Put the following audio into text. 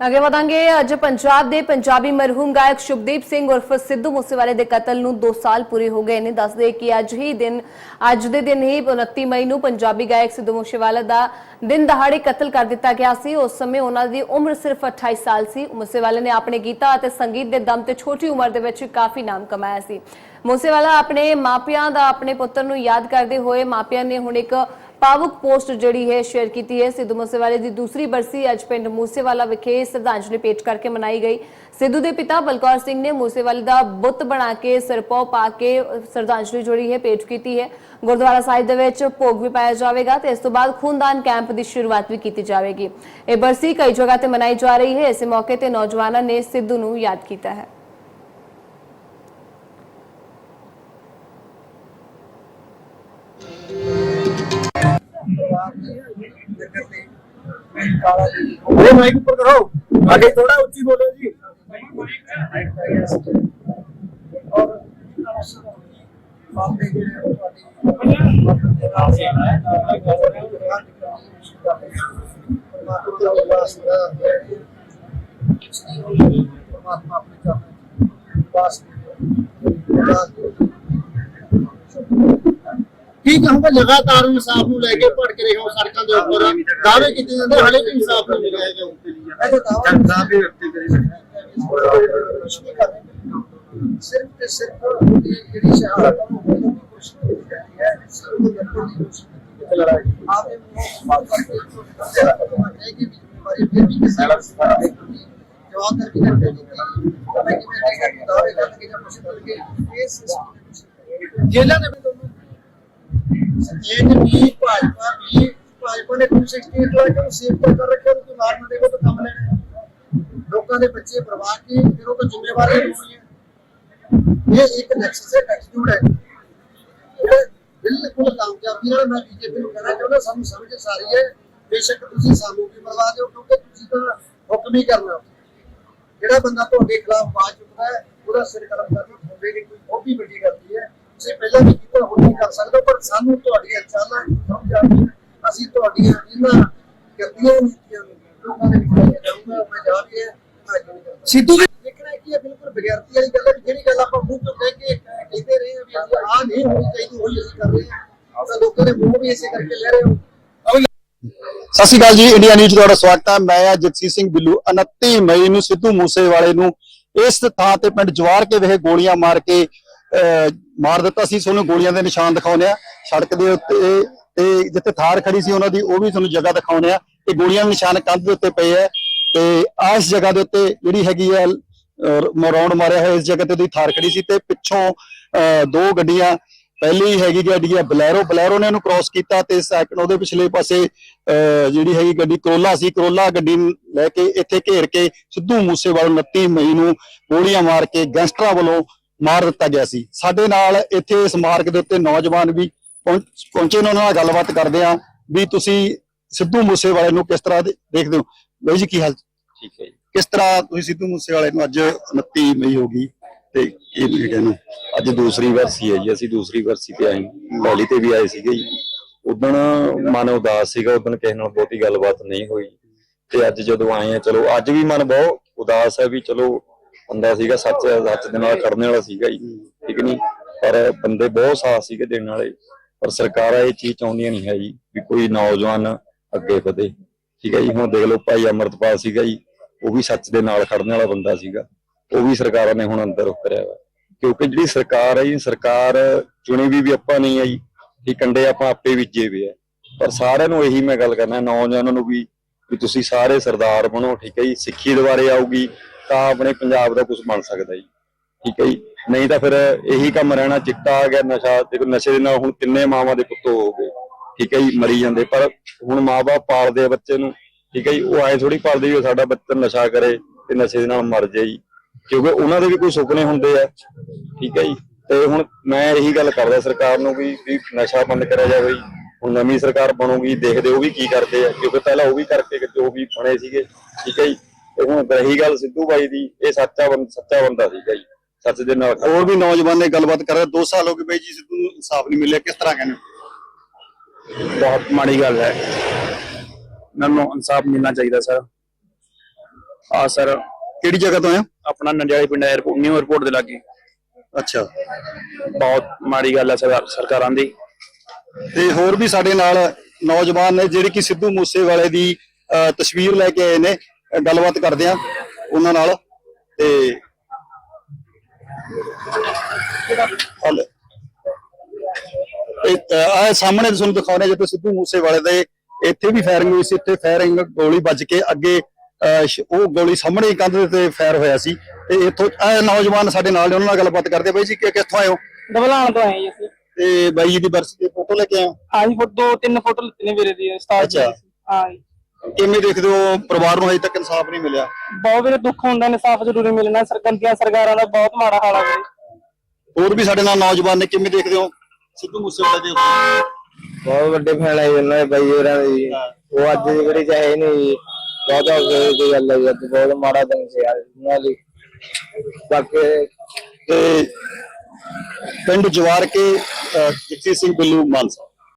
ਅੱਗੇ ਵਧਾਂਗੇ। ਅੱਜ ਪੰਜਾਬ ਦੇ ਪੰਜਾਬੀ ਮਰਹੂਮ ਗਾਇਕ ਸ਼ੁਭਦੀਪ ਸਿੰਘ ਉਰਫ ਸਿੱਧੂ ਮੂਸੇਵਾਲੇ ਦੇ ਕਤਲ ਨੂੰ 2 ਸਾਲ ਪੂਰੇ ਹੋ ਗਏ ਨੇ। ਦੱਸਦੇ ਕਿ ਅੱਜ ਹੀ ਦਿਨ, ਅੱਜ ਦੇ ਦਿਨ ਹੀ 29 ਮਈ ਨੂੰ ਪੰਜਾਬੀ ਗਾਇਕ ਸਿੱਧੂ ਮੂਸੇਵਾਲਾ ਦਾ ਦਿਨ ਦਹਾੜੇ ਕਤਲ ਕਰ ਦਿੱਤਾ ਗਿਆ ਸੀ। ਉਸ ਸਮੇਂ ਉਹਨਾਂ ਦੀ ਉਮਰ ਸਿਰਫ 28 ਸਾਲ ਸੀ। ਮੂਸੇਵਾਲੇ ਨੇ ਆਪਣੇ ਗੀਤਾਂ ਅਤੇ ਸੰਗੀਤ ਦੇ ਦਮ ਤੇ ਛੋਟੀ ਉਮਰ ਦੇ ਵਿੱਚ ਕਾਫੀ ਨਾਮ ਕਮਾਇਆ ਸੀ। ਮੂਸੇਵਾਲਾ ਆਪਣੇ ਮਾਪਿਆਂ ਦਾ, ਆਪਣੇ ਪੁੱਤਰ ਨੂੰ ਯਾਦ ਕਰਦੇ ਹੋਏ ਮਾਪਿਆਂ ਨੇ ਹੁਣ ਇੱਕ ਪਾਵੁਕ ਪੋਸਟ ਜਿਹੜੀ ਹੈ ਸ਼ੇਅਰ ਕੀਤੀ ਹੈ ਸਿੱਧੂ ਮੂਸੇਵਾਲੇ ਦੀ। ਦੂਸਰੀ ਬਰਸੀ ਅੱਜ ਪਿੰਡ ਮੂਸੇਵਾਲਾ ਵਿਖੇ ਸ਼ਰਧਾਂਜਲੀ ਪੇਸ਼ ਕਰਕੇ ਮਨਾਈ ਗਈ। ਸਿੱਧੂ ਦੇ ਪਿਤਾ ਬਲਕੌਰ ਸਿੰਘ ਨੇ ਮੂਸੇਵਾਲੇ ਦਾ ਬੁੱਤ ਬਣਾ ਕੇ ਸਿਰਪੋ ਪਾ ਕੇ ਸ਼ਰਧਾਂਜਲੀ ਜਿਹੜੀ ਹੈ ਪੇਸ਼ ਕੀਤੀ ਹੈ। ਗੁਰਦੁਆਰਾ ਸਾਹਿਬ ਦੇ ਵਿੱਚ ਭੋਗ ਵੀ ਪਾਇਆ ਜਾਵੇਗਾ ਤੇ ਇਸ ਤੋਂ ਬਾਅਦ ਖੂਨਦਾਨ ਕੈਂਪ ਦੀ ਸ਼ੁਰੂਆਤ ਵੀ ਕੀਤੀ ਜਾਵੇਗੀ। ਇਹ ਬਰਸੀ ਕਈ ਜਗ੍ਹਾ ਤੇ ਮਨਾਈ ਜਾ ਰਹੀ ਹੈ। ਇਸੇ ਮੌਕੇ ਤੇ ਨੌਜਵਾਨਾਂ ਨੇ ਸਿੱਧੂ ਨੂੰ ਯਾਦ ਕੀਤਾ ਹੈ। ਉਹ ਮਾਈਕ ਉੱਪਰ ਕਰੋ। ਅੱਗੇ ਥੋੜਾ ਉੱਚੀ ਬੋਲੋ ਜੀ। ਔਰ ਮਾਪੇ ਜਿਹੜੇ ਉਹ ਤੁਹਾਡੀ ਮਦਦ ਦੇ ਨਾਲ ਸੀ ਪਰਮਾਤਮਾ ਦਾ ਵਾਸਤਾ ਕੀ ਕਹੂੰਗਾ ਲਗਾਤਾਰ ਇਨਸਾਫ ਨੂੰ ਲੈ ਕੇ ਭੜਕ ਰਹੇ ਹੋ ਸੜਕਾਂ ਦੇ ਉੱਪਰ ਦਾਅਵੇ ਕੀਤੇ ਜਾਂਦੇ ਹਲੇ ਵੀ ਇਨਸਾਫ ਨਹੀਂ ਮਿਲਿਆ ਹੈਗਾ मैं तो दावा ਜਨਤਾ ਵੀ ਵਿਅਕਤੀ ਕਰੀ सिर्फ ते सिर्फ ਉਹਦੀ ਜਿਹੜੀ ਸ਼ਹਾਦਤ ਨੂੰ ਹੋਣ ਦੀ ਕੋਸ਼ਿਸ਼ ਕੀਤੀ ਜਾਂਦੀ ਹੈ ਸਿਰਫ ਉਹ ਜਨਤਾ ਦੀ ਕੋਸ਼ਿਸ਼ ਕੀਤੀ ਜਾਂਦੀ ਹੈ ਆਪੇ ਨੂੰ ਮਾਰ ਕਰਕੇ ਬੰਦੇ ਦਾ ਪਤਾ ਹੈ ਕਿ ਜ਼ਿੰਮੇਵਾਰੀ ਫਿਰ ਵੀ ਕਿਸੇ ਨਾਲ ਜਵਾਬ ਕਰ ਵੀ ਕਰਦੇ ਨਹੀਂ ਤਾਂ ਮੈਂ ਕਿਵੇਂ ਕਹੇਗਾ ਕਿ ਦਾਅਵੇ ਕਰਨ ਕਿ ਜਾਂ ਕੁਛ ਕਰਕੇ ਇਸ ਭਾਜਪਾ ਨੇ 268 ਲਾ ਕੇ ਸੇਵ ਕਰ ਰੱਖਿਆ ਉਹ ਮਾਰਨ ਦੇ ਕੋ ਤਾਂ ਕੰਮ ਲੈਣਾ ਲੋਕਾਂ ਦੇ ਬੱਚੇ ਬਰਬਾਦ ਕੀ ਫਿਰ ਉਹ ਤਾਂ ਜ਼ਿੰਮੇਵਾਰੀ ਹੋਣੀ ਹੈ। ਇਹ ਇੱਕ ਨੈਕਸਸ ਹੈ ਐਟੀਟਿਊਡ ਹੈ। ਬਿਲਕੁਲ ਕਾਮਯਾਬੀ ਨਾਲ ਮੈਂ ਬੀਜੇਪੀ ਨੂੰ ਕਹਿਣਾ ਚਾਹੁੰਦਾ, ਸਾਨੂੰ ਸਮਝ ਸਾਰੀ ਹੈ। ਬੇਸ਼ੱਕ ਤੁਸੀਂ ਸਾਨੂੰ ਵੀ ਮਰਵਾ ਦਿਓ, ਕਿਉਂਕਿ ਤੁਸੀਂ ਤਾਂ ਹੁਕਮ ਹੀ ਕਰਨਾ। ਜਿਹੜਾ ਬੰਦਾ ਤੁਹਾਡੇ ਖਿਲਾਫ ਆਵਾਜ਼ ਚੁੱਕਦਾ ਹੈ, ਉਹਦਾ ਸਿਰ ਸਾਨੂੰ ਤੁਹਾਡੀਆਂ ਚਾਲਾਂ ਸਮਝ ਆਉਂਦੀ ਅਸੀਂ ਤੁਹਾਡੀਆਂ ਇਹਨਾਂ ਨੀਤੀਆਂ ਨੂੰ। ਲੋਕਾਂ ਦੇ ਵਿੱਚ ਜਾਊਂਗਾ ਮੈਂ ਜਾ ਰਹੀ ਹੈ ਸਿੱਧੂ ਦੇਖਣਾ ਕੀ ਹੈ ਬਿਲਕੁਲ ਬਗੈਰਤੀ ਵਾਲੀ ਗੱਲ ਹੈ ਜਿਹੜੀ ਗੱਲ ਆਪਾਂ ਮੂੰਹ ਤੋਂ ਕਹਿ ਕੇ ਕਹਿੰਦੇ ਰਹੇ ਵੀ ਅਸੀਂ ਆਹ ਨਹੀਂ ਹੋਣੀ ਚਾਹੀਦੀ ਹੋਈ ਅਸੀਂ ਕਰ ਰਹੇ ਹਾਂ। ਤਾਂ ਲੋਕਾਂ ਦੇ ਮੂੰਹ ਵੀ ਇਸੇ ਕਰਕੇ ਲੈ ਰਹੇ ਹੋ। ਸਤਿ ਸ਼੍ਰੀ ਅਕਾਲ ਜੀ ਇੰਡੀਆ ਨਿਊਜ਼ ਤੁਹਾਡਾ ਸਵਾਗਤ ਹੈ। ਮੈਂ ਹਾਂ ਜਗਸੀਰ ਸਿੰਘ ਬਿੱਲੂ 29 ਮਈ ਨੂੰ ਸਿੱਧੂ ਮੂਸੇਵਾਲੇ ਨੂੰ ਇਸ ਥਾਂ ਤੇ ਪਿੰਡ ਜਵਾਰ ਕੇ ਵਿਖੇ ਗੋਲੀਆਂ ਮਾਰ ਕੇ ਅਹ, ਮਾਰ ਦਿੱਤਾ ਸੀ। ਤੁਹਾਨੂੰ ਗੋਲੀਆਂ ਦੇ ਨਿਸ਼ਾਨ ਦਿਖਾਉਂਦੇ ਆ ਸੜਕ ਦੇ ਉੱਤੇ ਤੇ ਜਿੱਥੇ ਥਾਰ ਖੜੀ ਸੀ ਉਹਨਾਂ ਦੀ ਉਹ ਵੀ ਤੁਹਾਨੂੰ ਜਗ੍ਹਾ ਦਿਖਾਉਂਦੇ ਆ। ਤੇ ਗੋਲੀਆਂ ਦੇ ਨਿਸ਼ਾਨ ਕੰਧ ਦੇ ਉੱਤੇ ਪਏ ਆ। ਤੇ ਆ ਜਗ੍ਹਾ ਦੇ ਉੱਤੇ ਜਿਹੜੀ ਹੈਗੀ ਆ ਰੌਂਡ ਮਾਰਿਆ ਹੋਇਆ ਇਸ ਜਗ੍ਹਾ ਤੇ ਉਹਦੀ ਥਾਰ ਖੜੀ ਸੀ ਤੇ ਪਿੱਛੋਂ ਦੋ ਗੱਡੀਆਂ ਪਹਿਲੀ ਹੈਗੀ ਗੱਡੀ ਆ ਬਲੈਰੋ ਬਲੈਰੋ ਨੇ ਉਹਨੂੰ ਕ੍ਰਾਸ ਕੀਤਾ ਤੇ ਸੈਕੰਡ ਉਹਦੇ ਪਿਛਲੇ ਪਾਸੇ ਅਹ, ਜਿਹੜੀ ਹੈਗੀ ਗੱਡੀ ਕਰੋਲਾ ਸੀ ਕਰੋਲਾ ਗੱਡੀ ਨੂੰ ਲੈ ਕੇ ਇੱਥੇ ਘੇਰ ਕੇ ਸਿੱਧੂ ਮੂਸੇਵਾਲ 29 ਮਈ ਨੂੰ ਗੋਲੀਆਂ ਮਾਰ ਕੇ ਗੈਂਗਸਟਰਾਂ ਵੱਲੋਂ ਮਾਰ ਦਿੱਤਾ ਗਿਆ ਸੀ। ਸਾਡੇ ਨਾਲ ਇੱਥੇ ਇਸ ਮਾਰਗ ਦੇ ਉੱਤੇ ਨੌਜਵਾਨ ਵੀ ਪਹੁੰਚ- ਨੇ ਉਹਨਾਂ ਨਾਲ ਗੱਲਬਾਤ ਕਰਦੇ ਆ ਵੀ ਤੁਸੀਂ ਸਿੱਧੂ ਮੂਸੇਵਾਲੇ ਨੂੰ ਕਿਸ ਤਰ੍ਹਾਂ ਦੇਖਦੇ ਹੋ? ਬਾਈ ਜੀ ਕੀ ਹਾਲ? ਠੀਕ ਹੈ ਜੀ। ਕਿਸ ਤਰ੍ਹਾਂ ਤੁਸੀਂ ਸਿੱਧੂ ਮੂਸੇਵਾਲੇ ਨੂੰ ਅੱਜ 29 ਮਈ ਹੋ ਗਈ ਤੇ ਇਹ ਤੁਸੀਂ ਕਹਿੰਦੇ ਅੱਜ ਦੂਸਰੀ ਵਰਸੀ ਹੈ ਜੀ ਅਸੀਂ ਦੂਸਰੀ ਵਰਸੀ ਤੇ ਆਏ ਪਹਿਲੀ ਤੇ ਵੀ ਆਏ ਸੀਗੇ ਜੀ। ਉਦੋਂ ਮਨ ਉਦਾਸ ਸੀਗਾ ਉਦੋਂ ਕਿਸੇ ਨਾਲ ਬਹੁਤੀ ਗੱਲਬਾਤ ਨਹੀਂ ਹੋਈ। ਤੇ ਅੱਜ ਜਦੋਂ ਆਏ ਆ ਚਲੋ ਅੱਜ ਵੀ ਮਨ ਬਹੁਤ ਉਦਾਸ ਹੈ ਵੀ ਚਲੋ ਬੰਦਾ ਸੀਗਾ ਸੱਚ ਸੱਚ ਦੇ ਨਾਲ ਖੜਨੇ ਵਾਲਾ ਸੀਗਾ ਜੀ। ਠੀਕ ਨਹੀਂ? ਪਰ ਬੰਦੇ ਬਹੁਤ ਸਾਥ ਸੀਗੇ ਦੇਣ ਵਾਲੇ। ਪਰ ਸਰਕਾਰਾਂ ਇਹ ਚੀਜ਼ ਚਾਹੁੰਦੀਆਂ ਨਹੀਂ ਹੈ ਜੀ ਵੀ ਕੋਈ ਨੌਜਵਾਨ ਅੱਗੇ ਵਧੇ। ਠੀਕ ਹੈ ਜੀ, ਹੁਣ ਦੇਖ ਲਓ ਭਾਈ ਅਮਰਤਪਾਲ ਸੀਗਾ ਜੀ, ਉਹ ਵੀ ਸੱਚ ਦੇ ਨਾਲ ਖੜਨ ਵਾਲਾ ਬੰਦਾ ਸੀਗਾ। ਉਹ ਵੀ ਸਰਕਾਰਾਂ ਨੇ ਹੁਣ ਅੰਦਰ ਕਰਿਆ ਵਾ। ਕਿਉਂਕਿ ਜਿਹੜੀ ਸਰਕਾਰ ਹੈ ਜੀ, ਸਰਕਾਰ ਚੁਣੀ ਵੀ ਵੀ ਆਪਾਂ ਨਹੀਂ ਹੈ ਜੀ ਇਹ ਕੰਡੇ ਆਪਾਂ ਆਪੇ ਬੀਜੇ ਵੇ ਆ। ਪਰ ਸਾਰਿਆਂ ਨੂੰ ਇਹੀ ਮੈਂ ਗੱਲ ਕਰਨਾ, ਨੌਜਵਾਨਾਂ ਨੂੰ ਵੀ ਵੀ ਤੁਸੀਂ ਸਾਰੇ ਸਰਦਾਰ ਬਣੋ, ਠੀਕ ਹੈ ਜੀ, ਸਿੱਖੀ ਦੁਆਰੇ ਆਊਗੀ, ਤਾਂ ਆਪਣੇ ਪੰਜਾਬ ਦਾ ਕੁਝ ਬਣ ਸਕਦਾ ਜੀ। ਠੀਕ ਹੈ ਜੀ ਨਹੀਂ ਤਾਂ ਫਿਰ ਇਹੀ ਕੰਮ ਰਹਿਣਾ, ਚਿੱਟਾ ਆ ਗਿਆ ਨਸ਼ਾ, ਦੇਖੋ ਨਸ਼ੇ ਦੇ ਨਾਲ ਹੁਣ ਕਿੰਨੇ ਮਾਵਾਂ ਦੇ ਪੁੱਤੋ ਹੋ ਗਏ। ਠੀਕ ਹੈ ਜੀ, ਮਰੀ ਜਾਂਦੇ। ਪਰ ਹੁਣ ਮਾਪੇ ਪਾਲਦੇ ਆ ਬੱਚੇ ਨੂੰ। ਠੀਕ ਹੈ ਜੀ, ਉਹ ਆਏ ਥੋੜੀ ਪਾਲਦੇ ਵੀ ਸਾਡਾ ਬੱਚਾ ਨਸ਼ਾ ਕਰੇ ਤੇ ਨਸ਼ੇ ਦੇ ਨਾਲ ਮਰ ਜਾਏ ਜੀ। ਕਿਉਂਕਿ ਉਹਨਾਂ ਦੇ ਵੀ ਕੋਈ ਸੁਪਨੇ ਹੁੰਦੇ ਆ। ਠੀਕ ਹੈ ਜੀ, ਤੇ ਹੁਣ ਮੈਂ ਇਹੀ ਗੱਲ ਕਰਦਾ ਸਰਕਾਰ ਨੂੰ ਵੀ ਵੀ ਨਸ਼ਾ ਬੰਦ ਕਰਿਆ ਜਾਵੇ ਜੀ। ਹੁਣ ਨਵੀਂ ਸਰਕਾਰ ਬਣੂਗੀ, ਦੇਖਦੇ ਉਹ ਵੀ ਕੀ ਕਰਦੇ ਆ। ਕਿਉਂਕਿ ਪਹਿਲਾਂ ਉਹ ਵੀ ਕਰਕੇ ਜੋ ਵੀ ਬਣੇ ਸੀਗੇ। ਠੀਕ ਹੈ ਜੀ, ਤੇ ਹੁਣ ਰਹੀ ਗੱਲ ਸਿੱਧੂ ਬਾਈ ਦੀ, ਇਹ ਸੱਚਾ ਬੰਦ, ਸੱਚਾ ਬੰਦਾ ਸੀਗਾ ਜੀ। ਫਰਜ਼ ਦੇ ਨਾਲ ਹੋਰ ਵੀ ਨੌਜਵਾਨ ਨੇ ਗੱਲਬਾਤ ਕਰ ਰਹੇ 2 ਸਾਲ ਹੋ ਗਏ ਬਈ ਜੀ ਸਿੱਧੂ ਨੂੰ ਇਨਸਾਫ ਨਹੀਂ ਮਿਲਿਆ ਕਿਸ ਤਰ੍ਹਾਂ ਕਹਿੰਦੇ ਬਹੁਤ ਮਾੜੀ ਗੱਲ ਹੈ। ਨੂੰ ਇਨਸਾਫ ਮਿਲਣਾ ਚਾਹੀਦਾ ਸਰ। ਆ ਸਰ ਕਿਹੜੀ ਜਗ੍ਹਾ ਤੋਂ ਆਇਆ ਆਪਣਾ ਨੰਡਿਆਲੀ ਪਿੰਡ 에어ਪੋਰਟ ਨਿਊ 에어ਪੋਰਟ ਦੇ ਲਾਗੇ। ਅੱਛਾ। ਬਹੁਤ ਮਾੜੀ ਗੱਲ ਹੈ ਸਰਕਾਰਾਂ ਦੀ। ਤੇ ਹੋਰ ਵੀ ਸਾਡੇ ਨਾਲ ਨੌਜਵਾਨ ਨੇ ਜਿਹੜੇ ਕਿ ਸਿੱਧੂ ਮੂਸੇਵਾਲੇ ਦੀ ਤਸਵੀਰ ਲੈ ਕੇ ਆਏ ਨੇ ਗੱਲਬਾਤ ਕਰਦੇ ਆ ਉਹਨਾਂ ਨਾਲ। ਤੇ ਹਲ। ਆ ਸਾਹਮਣੇ ਤੁਹਾਨੂੰ ਦਿਖਾਉਣੇ ਜਦੋਂ ਸਿੱਧੂ ਮੂਸੇਵਾਲੇ ਦੇ ਇੱਥੇ ਵੀ ਫਾਇਰਿੰਗ ਹੋਈ ਸੀ ਇੱਥੇ ਫਾਇਰਿੰਗ ਗੋਲੀ ਵੱਜ ਕੇ ਅੱਗੇ ਉਹ ਗੋਲੀ ਸਾਹਮਣੇ ਕੰਧ ਦੇ ਤੇ ਫਾਇਰ ਹੋਇਆ ਸੀ। ਤੇ ਇੱਥੋਂ ਇਹ ਨੌਜਵਾਨ ਸਾਡੇ ਨਾਲ ਨੇ ਉਹਨਾਂ ਨਾਲ ਗੱਲਬਾਤ ਕਰਦੇ। ਬਾਈ ਜੀ ਕਿ ਕਿੱਥੋਂ ਆਏ ਹੋ? ਦਬਲਾਣ ਤੋਂ ਆਏ ਜੀ ਅਸੀਂ। ਤੇ ਬਾਈ ਜੀ ਦੀ ਬਰਸ ਦੀ ਫੋਟੋ ਲੈ ਕੇ ਆਏ ਹੋ? ਹਾਂਜੀ ਫੋਟੋ ਦੋ ਤਿੰਨ ਫੋਟੋ ਲਿੱਤੇ ਨੇ ਵੀਰੇ ਦੀ ਅੱਛਾ। ਹਾਂ ਜੀ। ਕਿਵੇਂ ਦੇਖਦੇ ਹੋ ਪਰਿਵਾਰ ਨੂੰ ਹਜੇ ਤੱਕ ਇਨਸਾਫ ਨਹੀਂ ਮਿਲਿਆ? ਬਹੁਤ ਵੀਰੇ ਦੁੱਖ ਹੁੰਦਾ ਇਨਸਾਫ ਜ਼ਰੂਰੀ ਮਿਲਣਾ ਸਰਕਾਰਾਂ ਸਰਕਾਰਾਂ ਦਾ ਬਹੁਤ ਮਾੜਾ ਹਾਲ ਆ ਵੀਰੇ। ਹੋਰ ਵੀ ਸਾਡੇ ਨਾਲ ਨੌਜਵਾਨ ਨੇ ਕਿਵੇਂ ਦੇਖਦੇ ਹੋ? ਸਿੱਧੂ ਮੂਸੇਵਾਲੇ ਦੇ ਬਹੁਤ ਵੱਡੇ ਫੈਨ ਆਏ ਉਹਨਾਂ ਦੇ ਬਾਈ ਹੋਰਾਂ ਦੇ ਜੀ। ਉਹ ਅੱਜ ਦੀ ਘੜੀ ਚਾਹੇ ਨਹੀਂ ਬਹੁਤ ਔਖੇ ਦੀ ਗੱਲ ਹੈ ਜੀ, ਅੱਜ ਬਹੁਤ ਮਾੜਾ ਦਿਨ ਸੀ ਯਾਰ ਉਹਨਾਂ ਲਈ ਬਾਕੀ ਤੇ ਪਿੰਡ ਜਵਾਰ ਕੇ ਜਗਜੀਤ ਸਿੰਘ ਬਿੱਲੂ ਮਾਨਸਾ।